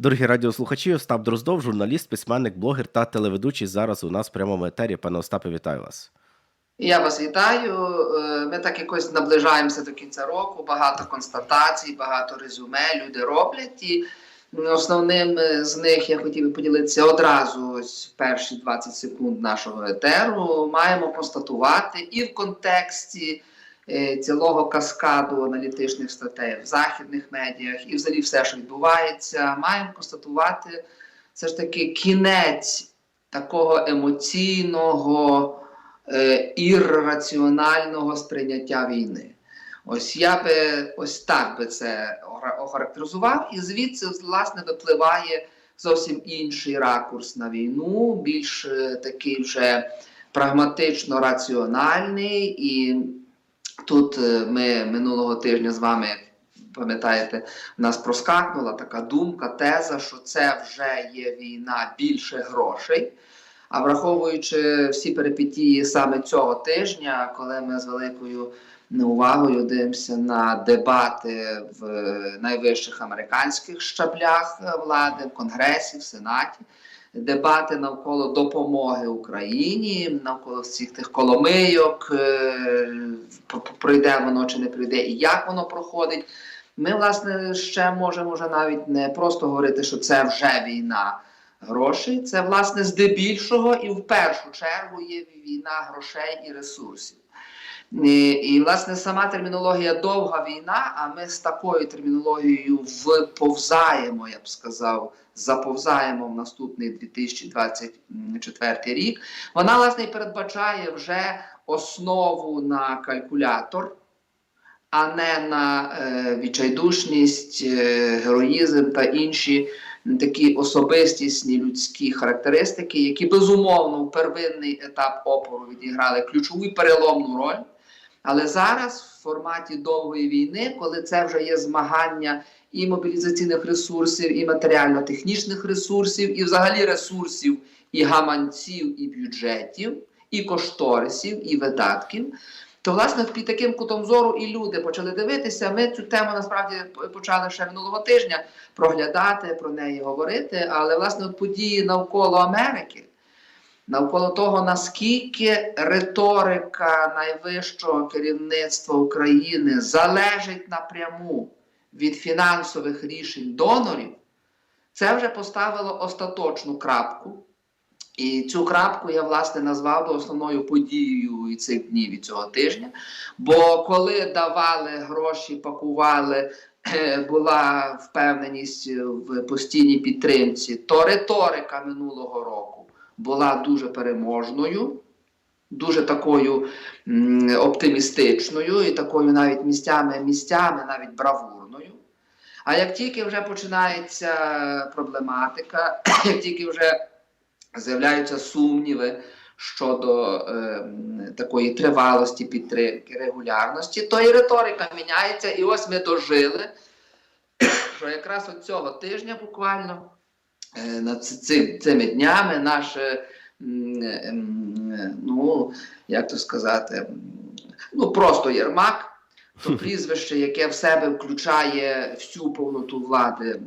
Дорогі радіослухачі, Остап Дроздов, журналіст, письменник, блогер та телеведучий. Зараз у нас в прямому етері. Пане Остапе, вітаю вас. Я вас вітаю. Е, Ми так якось наближаємося до кінця року. Багато констатацій, багато резюме люди роблять. І основним е, з них я хотів би поділитися одразу ось перші 20 секунд нашого етеру. Маємо констатувати і в контексті цілого каскаду аналітичних статей в західних медіях, і взагалі все, що відбувається, маємо констатувати все ж таки кінець такого емоційного е, ірраціонального сприйняття війни. Ось я би ось так би це охарактеризував, і звідси власне випливає зовсім інший ракурс на війну, більш е, такий вже прагматично раціональний. І тут е, ми минулого тижня з вами, пам'ятаєте, нас проскакнула така думка, теза, що це вже є війна більше грошей. А враховуючи всі перипетії саме цього тижня, коли ми з великою увагою дивимося на дебати в найвищих американських щаблях влади, в Конгресі, в Сенаті, дебати навколо допомоги Україні, навколо всіх тих коломийок, е, пройде воно чи не пройде, і як воно проходить. Ми, власне, ще можемо вже навіть не просто говорити, що це вже війна грошей. Це, власне, здебільшого і в першу чергу є війна грошей і ресурсів. І, і, власне, сама термінологія довга війна, а ми з такою термінологією вповзаємо, я б сказав, заповзаємо в наступний 2024 рік. Вона, власне, передбачає вже основу на калькулятор, а не на е, відчайдушність, е, героїзм та інші такі особистісні людські характеристики, які безумовно в первинний етап опору відіграли ключову і переломну роль. Але зараз, в форматі довгої війни, коли це вже є змагання і мобілізаційних ресурсів, і матеріально-технічних ресурсів, і взагалі ресурсів, і гаманців, і бюджетів, і кошторисів, і видатків, то власне під таким кутом зору і люди почали дивитися. Ми цю тему насправді почали ще минулого тижня проглядати, про неї говорити. Але власне от події навколо Америки, навколо того, наскільки риторика найвищого керівництва України залежить напряму від фінансових рішень донорів, це вже поставило остаточну крапку. І цю крапку я власне назвав би основною подією і цих днів і цього тижня. Бо коли давали гроші, пакували, е, була впевненість в постійній підтримці, то риторика минулого року була дуже переможною, дуже такою оптимістичною і такою навіть місцями, місцями навіть бравурною. А як тільки вже починається проблематика, як тільки вже з'являються сумніви щодо е, такої тривалості підтримки, регулярності, то і риторика міняється. І ось ми дожили, що якраз от цього тижня буквально е, над ці- цими днями наше, м, м, ну, як то сказати, ну просто Єрмак, то прізвище, яке в себе включає всю повноту влади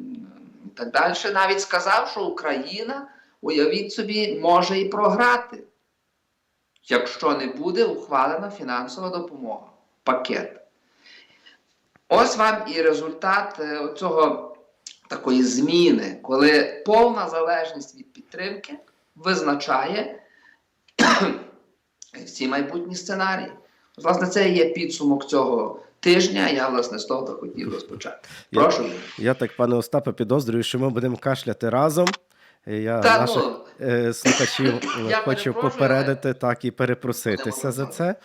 і так далі, навіть сказав, що Україна, уявіть собі, може і програти, якщо не буде ухвалена фінансова допомога, пакет. Ось вам і результат е, цього такої зміни, коли повна залежність від підтримки визначає всі майбутні сценарії. Власне, це є підсумок цього тижня. Я, власне, з того хотів розпочати. Прошу. Я так, пане Остапе, підозрюю, що ми будемо кашляти разом. Я Та, наших ну, е, слухачів Я хочу попередити так і перепроситися за це.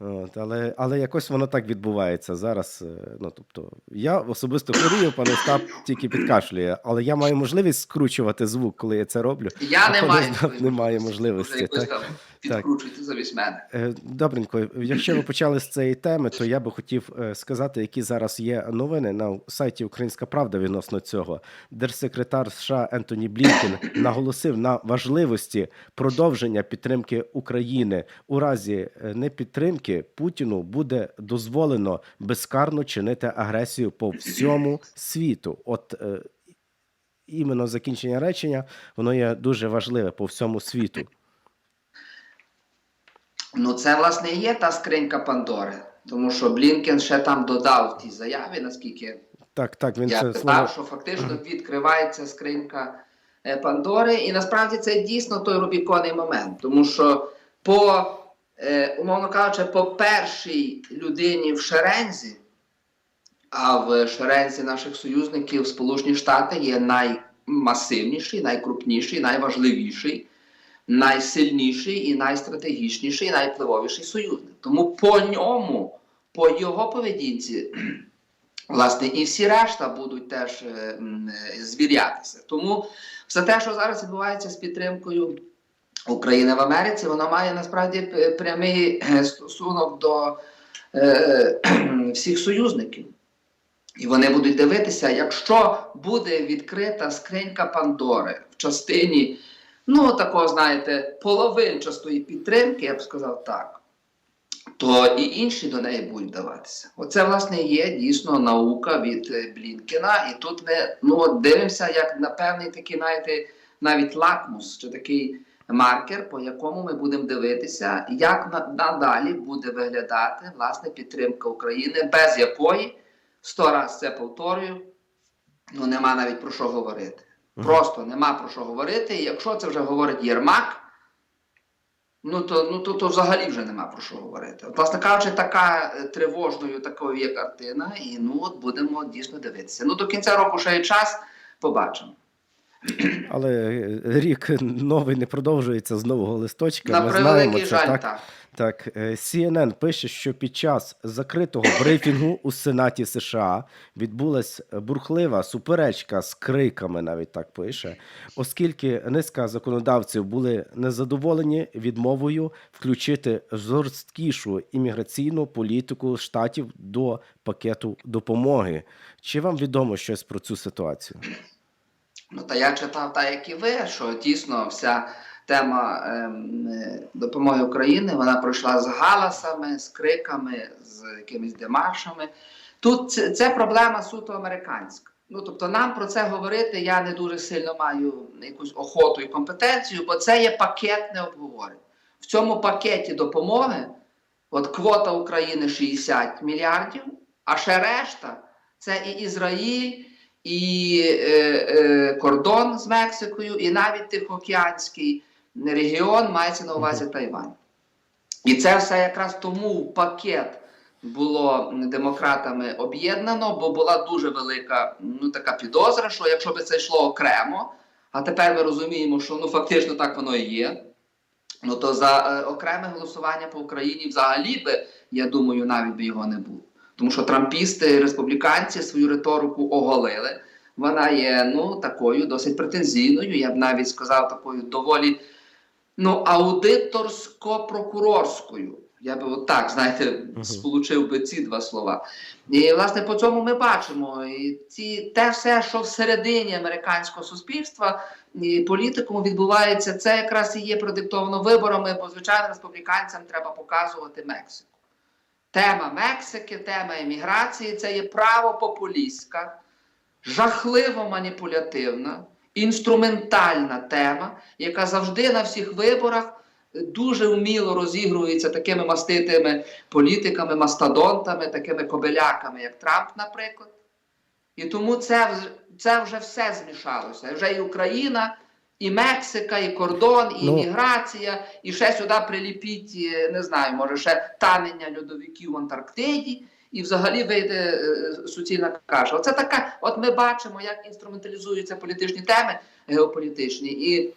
От, але, але якось воно так відбувається зараз. е, Ну, тобто, я особисто хворію, пане Остап тільки підкашлює, але я маю можливість скручувати звук, коли я це роблю. Я не маю. Не має можливості. Так? підкручуйте замість мене. Е, Добренько, якщо ви почали з цієї теми, то я би хотів е, сказати, які зараз є новини на сайті Українська Правда відносно цього. Держсекретар США Ентоні Блінкен наголосив на важливості продовження підтримки України. У разі е, непідтримки Путіну буде дозволено безкарно чинити агресію по всьому світу. От е, іменно закінчення речення, воно є дуже важливе по всьому світу. Ну, це власне і є та скринька Пандори. Тому що Блінкен ще там додав в тій заяві, наскільки Так, так, він я це питав, слово. що фактично відкривається скринька е, Пандори, і насправді це дійсно той рубіконний момент, тому що по, е, умовно кажучи, по першій людині в шерензі, а в шерензі наших союзників Сполучені Штати є наймасивніший, найкрупніший, найважливіший, найсильніший і найстратегічніший, і найвпливовіший союзник. Тому по ньому, по його поведінці, власне, і всі решта будуть теж звірятися. Тому все те, що зараз відбувається з підтримкою України в Америці, воно має насправді прямий е, стосунок до е, всіх союзників. І вони будуть дивитися, якщо буде відкрита скринька Пандори в частині, ну такого, знаєте, половинчастої підтримки, я б сказав так, то і інші до неї будуть вдаватися. Оце, власне, є дійсно наука від е, Блінкена. І тут ми ну, дивимося, як на певний такий, знаєте, навіть лакмус, чи такий маркер, по якому ми будемо дивитися, як надалі буде виглядати власне підтримка України, без якої сто раз це повторюю, ну нема навіть про що говорити. Просто нема про що говорити. І якщо це вже говорить Єрмак, ну то, ну, то, то взагалі вже нема про що говорити. От, власне кажучи, така е, тривожною такою є картина, і ну от будемо дійсно дивитися. Ну до кінця року ще є час, побачимо. Але рік новий не продовжується з нового листочка. На Ми знаємо це, жаль, так? так. Так, е, CNN пише, що під час закритого брифінгу у Сенаті США відбулась бурхлива суперечка з криками, навіть так пише, оскільки низка законодавців були незадоволені відмовою включити жорсткішу імміграційну політику штатів до пакету допомоги. Чи вам відомо щось про цю ситуацію? Ну, та я читав так, як і ви, що дійсно вся тема ем, е, допомоги України вона пройшла з галасами, з криками, з якимись демаршами. Тут це, це проблема суто американська. Ну, тобто, нам про це говорити я не дуже сильно маю якусь охоту і компетенцію, бо це є пакетне обговорення. В цьому пакеті допомоги от квота України 60 мільярдів, а ще решта це і Ізраїль, і е, е, кордон з Мексикою, і навіть Тихоокеанський регіон мається на увазі Тайвань. І це все якраз тому в пакет було демократами об'єднано, бо була дуже велика ну, така підозра, що якщо би це йшло окремо, а тепер ми розуміємо, що ну фактично так воно і є. Ну то за е, окреме голосування по Україні взагалі би, я думаю, навіть би його не було. Тому що трампісти, республіканці свою риторику оголили. Вона є ну такою досить претензійною. Я б навіть сказав такою доволі ну, аудиторсько-прокурорською. Я би от так, знаєте, сполучив би ці два слова. І власне по цьому ми бачимо і ці те все, що всередині американського суспільства і політикуму відбувається, це якраз і є продиктовано виборами, бо звичайно республіканцям треба показувати Мексику. Тема Мексики, тема еміграції це є правопопулістська, жахливо маніпулятивна, інструментальна тема, яка завжди на всіх виборах дуже вміло розігрується такими маститими політиками, мастодонтами, такими кобеляками, як Трамп, наприклад. І тому це, це вже все змішалося. Вже і Україна, і Мексика, і кордон, і Ну. імміграція, і ще сюди приліпіть, е, не знаю, може, ще танення льодовиків в Антарктиді, і взагалі вийде е, суцільна каша. Оце така, от ми бачимо, як інструменталізуються політичні теми геополітичні. І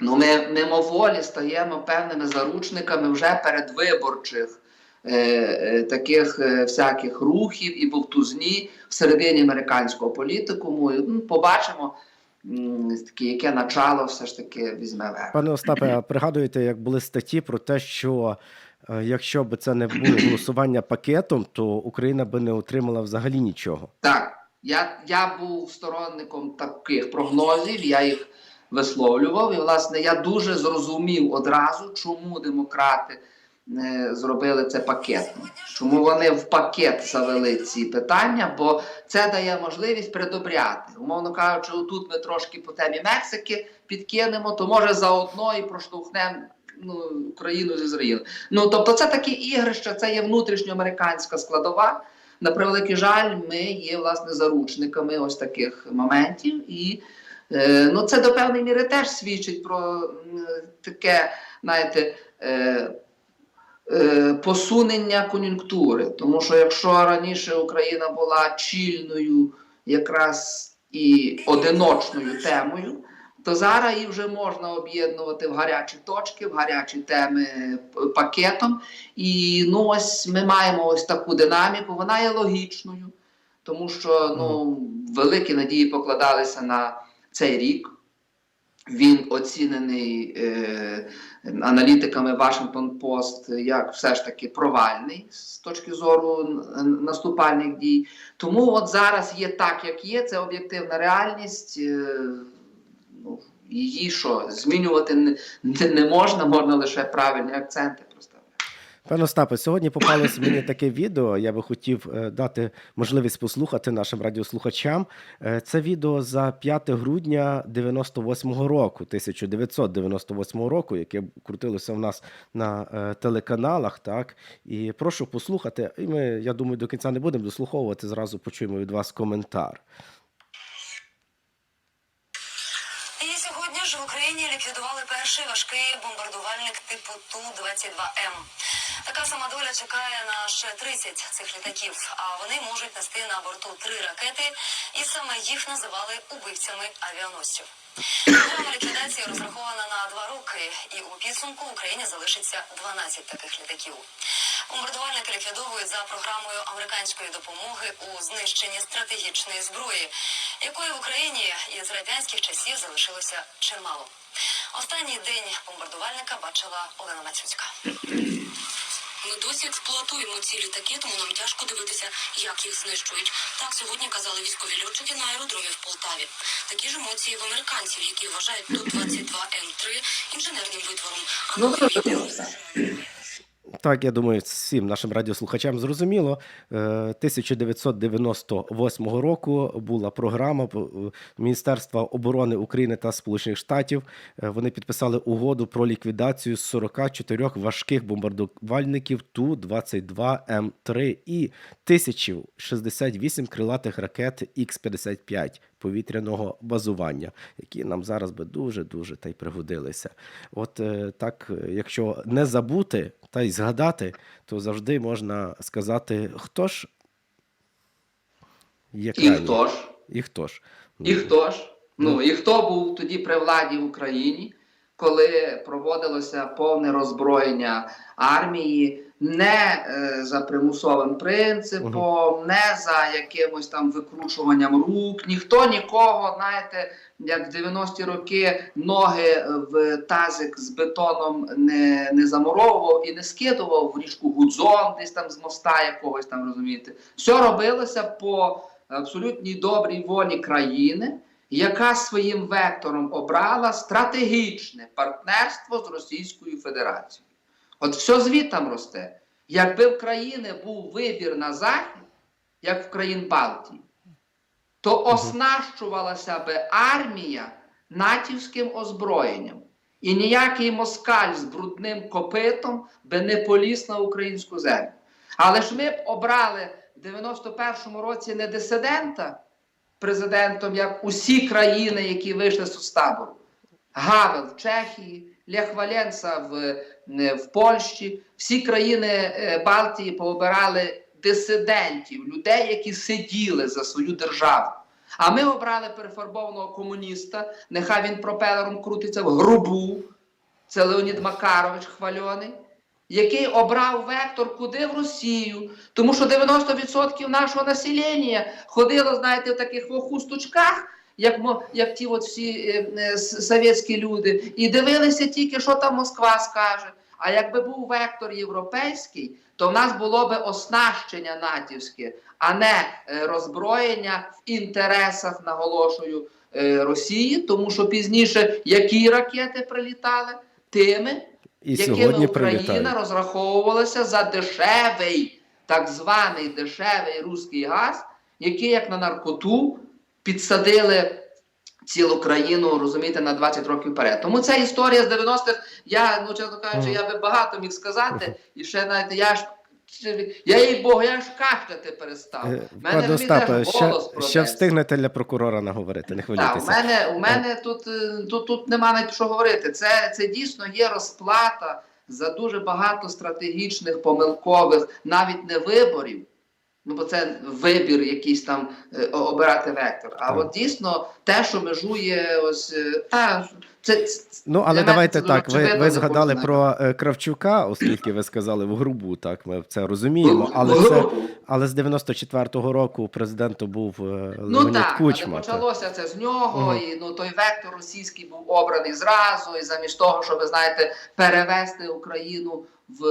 ну, ми мимоволі стаємо певними заручниками вже передвиборчих е, е, таких е, всяких рухів і бовтузні всередині американського політикуму. І, ну, побачимо, м, таке, яке начало все ж таки візьме верх. Пане Остапе, а пригадуєте, як були статті про те, що е, якщо б це не було голосування пакетом, то Україна би не отримала взагалі нічого. Так, я, я був сторонником таких прогнозів, я їх висловлював. І, власне, я дуже зрозумів одразу, чому демократи зробили це пакетно. Чому вони в пакет завели ці питання? Бо це дає можливість придобряти. Умовно кажучи, тут ми трошки по темі Мексики підкинемо, то може заодно і проштовхнемо ну, Україну з Ізраїлем. Ну тобто, це такі ігрища, це є внутрішньоамериканська складова. На превеликий жаль, ми є власне заручниками ось таких моментів, і е, ну, це до певної міри теж свідчить про м, таке, знаєте, е, е, посунення кон'юнктури. Тому що якщо раніше Україна була чільною якраз і одиночною темою, то зараз її вже можна об'єднувати в гарячі точки, в гарячі теми пакетом. І ну ось ми маємо ось таку динаміку. Вона є логічною, тому що ну великі надії покладалися на цей рік. Він оцінений е, аналітиками Washington Post як все ж таки провальний з точки зору наступальних дій. Тому от зараз є так, як є. Це об'єктивна реальність. Е, ну, її що змінювати не, не, можна, можна лише правильні акценти проставляти. Пане Остапе, сьогодні попалось мені таке відео. Я би хотів е, дати можливість послухати нашим радіослухачам. Е, Це відео за 5 грудня 98-го року, 1998 року, яке крутилося в нас на е, телеканалах. Так і прошу послухати. І ми, я думаю, до кінця не будемо дослуховувати. Зразу почуємо від вас коментар. Сьогодні ж в Україні ліквідували перший важкий бомбардувальник типу Ту-22М. Така сама доля чекає на ще 30 цих літаків, а вони можуть нести на борту три ракети, і саме їх називали убивцями авіаносців. Програма ліквідації розрахована на два роки, і у підсумку в Україні залишиться 12 таких літаків. Бомбардувальники ліквідовують за програмою американської допомоги у знищенні стратегічної зброї, якої в Україні із радянських часів залишилося чимало. Останній день бомбардувальника бачила Олена Мацюцька. Ми досі експлуатуємо ці літаки, тому нам тяжко дивитися, як їх знищують. Так сьогодні казали військові льотчики на аеродромі в Полтаві. Такі ж емоції в американців, які вважають ту 22 м 3 інженерним витвором. А Так, я думаю, всім нашим радіослухачам зрозуміло. Е, 1998 року була програма е, Міністерства оборони України та Сполучених Штатів. Е, Вони підписали угоду про ліквідацію 44 важких бомбардувальників Ту-22М3 і 1068 крилатих ракет Х-55 повітряного базування, які нам зараз би дуже-дуже та й пригодилися. От е, так, е, якщо не забути та й згадати, то завжди можна сказати, хто ж є І хто ж? І хто ж. І хто ж? Ну і хто був тоді при владі в Україні, коли проводилося повне роззброєння армії, не е, за примусовим принципом, не за якимось там викручуванням рук, ніхто нікого, знаєте, як в 90-ті роки ноги в тазик з бетоном не, не замуровував і не скидував в річку Гудзон, десь там з моста якогось там розумієте. Все робилося по абсолютній добрій волі країни, яка своїм вектором обрала стратегічне партнерство з Російською Федерацією. От все звітам росте. Якби в країни був вибір на захід, як в країн Балтії, то оснащувалася би армія натівським озброєнням. І ніякий москаль з брудним копитом би не поліз на українську землю. Але ж ми б обрали в 91-му році не дисидента президентом, як усі країни, які вийшли з соцтабору. Гавел в Чехії, Лех Валенса в, е, в Польщі. Всі країни е, Балтії пообирали дисидентів, людей, які сиділи за свою державу. А ми обрали перефарбованого комуніста, нехай він пропелером крутиться в грубу. Це Леонід Макарович хвальоний, який обрав вектор куди в Росію. Тому що 90% нашого населення ходило, знаєте, в таких во хусточках, як, як ті от всі е, е, совєтські люди, і дивилися тільки, що там Москва скаже. А якби був вектор європейський, то в нас було би оснащення натівське, а не е, роззброєння в інтересах, наголошую, е, Росії, тому що пізніше які ракети прилітали, тими І якими сьогодні Україна розраховувалася за дешевий, так званий дешевий руський газ, який як на наркоту підсадили цілу країну, розумієте, на 20 років вперед. Тому ця історія з 90-х, я, ну чесно кажучи, я би багато міг сказати, і ще знаєте, я ж. Я їй Богу, я ж кашляти перестав. У мене Пане Остапе, ще, ще встигнете для прокурора наговорити, не Так, у хвилюйтеся. мене, у мене тут, е, тут, тут нема навіть що говорити. Це, це дійсно є розплата за дуже багато стратегічних помилкових, навіть не виборів. Ну, бо це вибір якийсь там е, обирати вектор. А Так. от дійсно те, що межує ось е, та це, Ну, але давайте це так. Ви, ви згадали про е, Кравчука, оскільки ви сказали в грубу, так ми це розуміємо. Але це але з 94-го року президентом був Ну Леонід так, Кучма. але почалося це з нього, Мгм. і ну той вектор російський був обраний зразу, і замість того, щоб знаєте, перевести Україну в,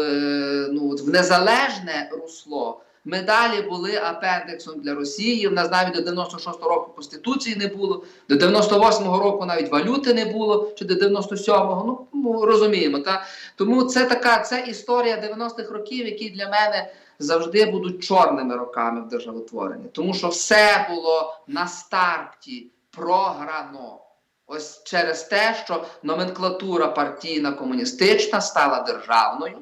ну, в незалежне русло. Ми далі були апендексом для Росії. У нас навіть до 96-го року конституції не було, до 98-го року навіть валюти не було, чи до 97-го. Ну, ну розуміємо. Та? Тому це така це історія 90-х років, які для мене завжди будуть чорними роками в державотворенні. Тому що все було на старті програно. Ось через те, що номенклатура партійна комуністична стала державною,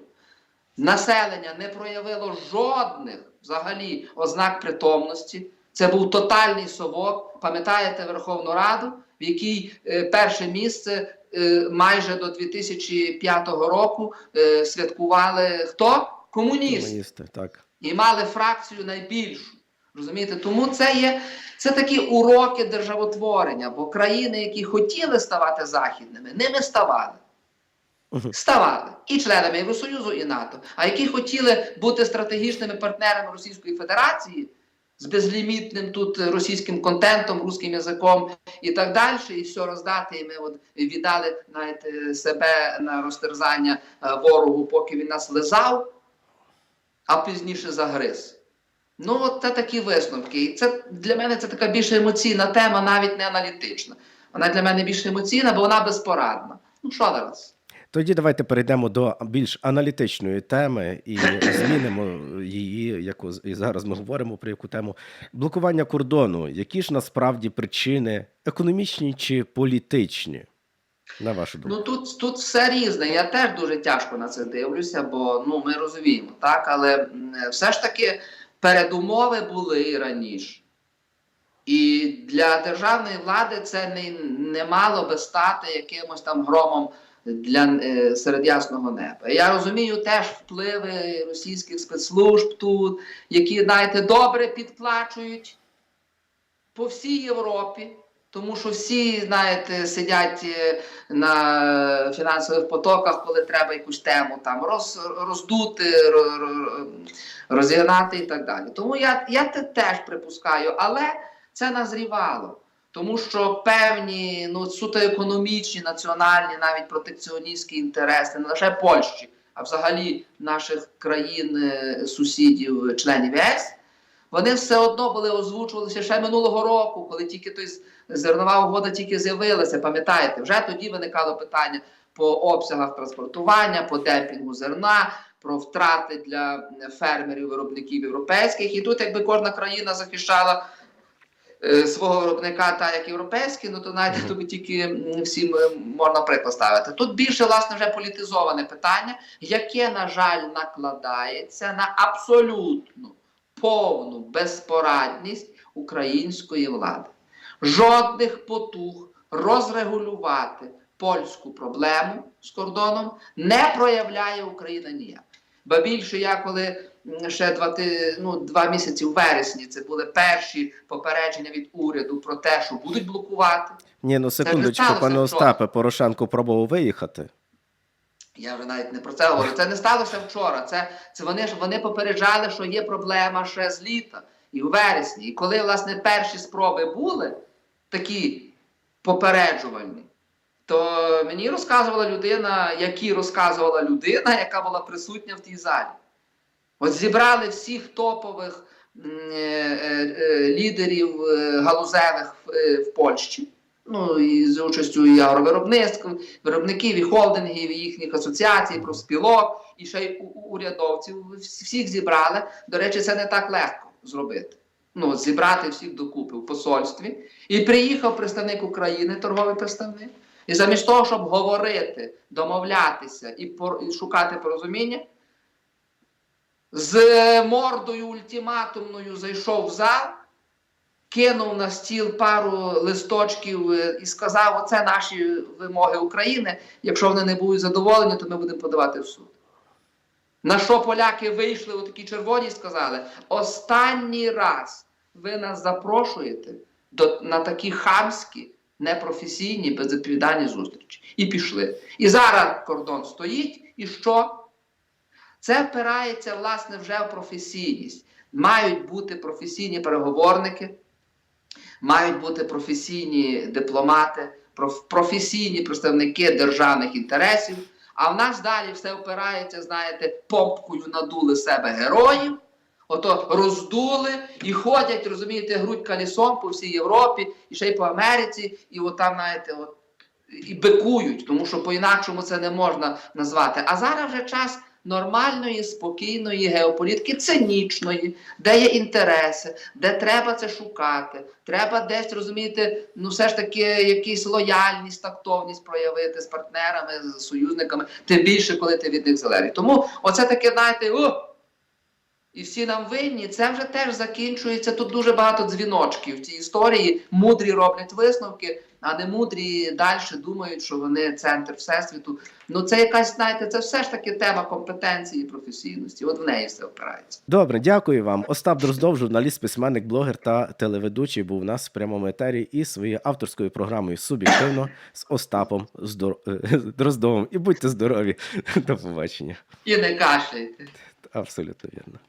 населення не проявило жодних взагалі ознак притомності. Це був тотальний совок. Пам'ятаєте Верховну Раду, в якій е, перше місце е, майже до 2005 року е, святкували хто? Комуністи Комуністи, так. і мали фракцію найбільшу. Розумієте, тому це є це такі уроки державотворення, бо країни, які хотіли ставати західними, ними ставали. Ставали і членами Євросоюзу, і НАТО. А які хотіли бути стратегічними партнерами Російської Федерації з безлімітним тут російським контентом, русським язиком і так далі, і все роздати. І ми от віддали знаєте, себе на розтерзання е, ворогу, поки він нас лизав, а пізніше загриз. Ну, от це такі висновки. І це для мене це така більш емоційна тема, навіть не аналітична. Вона для мене більш емоційна, бо вона безпорадна. Ну що зараз? Тоді давайте перейдемо до більш аналітичної теми і змінимо її, яку і зараз ми говоримо про яку тему. Блокування кордону. Які ж насправді причини економічні чи політичні? На вашу думку? Ну тут, тут все різне. Я теж дуже тяжко на це дивлюся, бо ну ми розуміємо, так, але все ж таки передумови були і раніше. І для державної влади це не, не мало би стати якимось там громом для е, серед ясного неба. Я розумію теж впливи російських спецслужб тут, які, знаєте, добре підплачують по всій Європі. Тому що всі, знаєте, сидять е, на фінансових потоках, коли треба якусь тему там роз, роздути, ро- ро- розігнати і так далі. Тому я, я те теж припускаю, але це назрівало. Тому що певні ну, суто економічні, національні, навіть протекціоністські інтереси, не лише Польщі, а взагалі наших країн, е, сусідів, членів ЄС, вони все одно були озвучувалися ще минулого року, коли тільки той зернова угода тільки з'явилася. Пам'ятаєте, вже тоді виникало питання по обсягах транспортування, по демпінгу зерна, про втрати для фермерів, виробників європейських. І тут, якби кожна країна захищала свого виробника, так як європейський, ну то навіть тобі тільки всім е, можна приклад ставити. Тут більше власне вже політизоване питання, яке, на жаль, накладається на абсолютну повну безпорадність української влади. Жодних потуг розрегулювати польську проблему з кордоном не проявляє Україна ніяк. Ба більше я коли ще два, ти- ну, два місяці в вересні це були перші попередження від уряду про те, що будуть блокувати. Ні, ну секундочку, пане. Остапе, Порошенко пробував виїхати. Я вже навіть не про це говорю. Це не сталося вчора. Це, це вони ж вони попереджали, що є проблема ще з літа і у вересні. І коли власне перші спроби були такі попереджувальні, то мені розказувала людина, які розказувала людина, яка була присутня в тій залі. От зібрали всіх топових е, е, е, лідерів галузевих в, Польщі. Ну і з участю і агровиробництв, виробників, і холдингів, і їхніх асоціацій, профспілок, і ще й урядовців. Всіх зібрали. До речі, це не так легко зробити. Ну, зібрати всіх докупи в посольстві. І приїхав представник України, торговий представник. І замість того, щоб говорити, домовлятися і, шукати порозуміння, з мордою ультиматумною зайшов в зал, кинув на стіл пару листочків е, і сказав: оце наші вимоги України. Якщо вони не будуть задоволені, то ми будемо подавати в суд. На що поляки вийшли у такі червоні і сказали: останній раз ви нас запрошуєте до, на такі хамські, непрофесійні, безвідповідальні зустрічі. І пішли. І зараз кордон стоїть, і що? Це впирається, власне, вже в професійність. Мають бути професійні переговорники, мають бути професійні дипломати, професійні представники державних інтересів. А в нас далі все впирається, знаєте, помпкою надули себе героїв, ото роздули і ходять, розумієте, грудь колісом по всій Європі, і ще й по Америці, і от там, знаєте, от, і бикують, тому що по-інакшому це не можна назвати. А зараз вже час нормальної, спокійної геополітики, цинічної, де є інтереси, де треба це шукати. Треба десь розумієте, ну все ж таки якісь лояльність, тактовність проявити з партнерами, з союзниками, тим більше, коли ти від них залежить. Тому оце таке, знаєте, о, і всі нам винні, це вже теж закінчується. Тут дуже багато дзвіночків в цій історії. Мудрі роблять висновки, а не мудрі далі думають, що вони центр всесвіту. Ну це якась, знаєте, це все ж таки тема компетенції і професійності. От в неї все опирається. Добре, дякую вам. Остап Дроздов, журналіст, письменник, блогер та телеведучий, був у нас в прямому етері із своєю авторською програмою Суб'єктивно з Остапом Здор... е, Дроздовим. І будьте здорові. До побачення. І не кашляйте. Абсолютно вірно.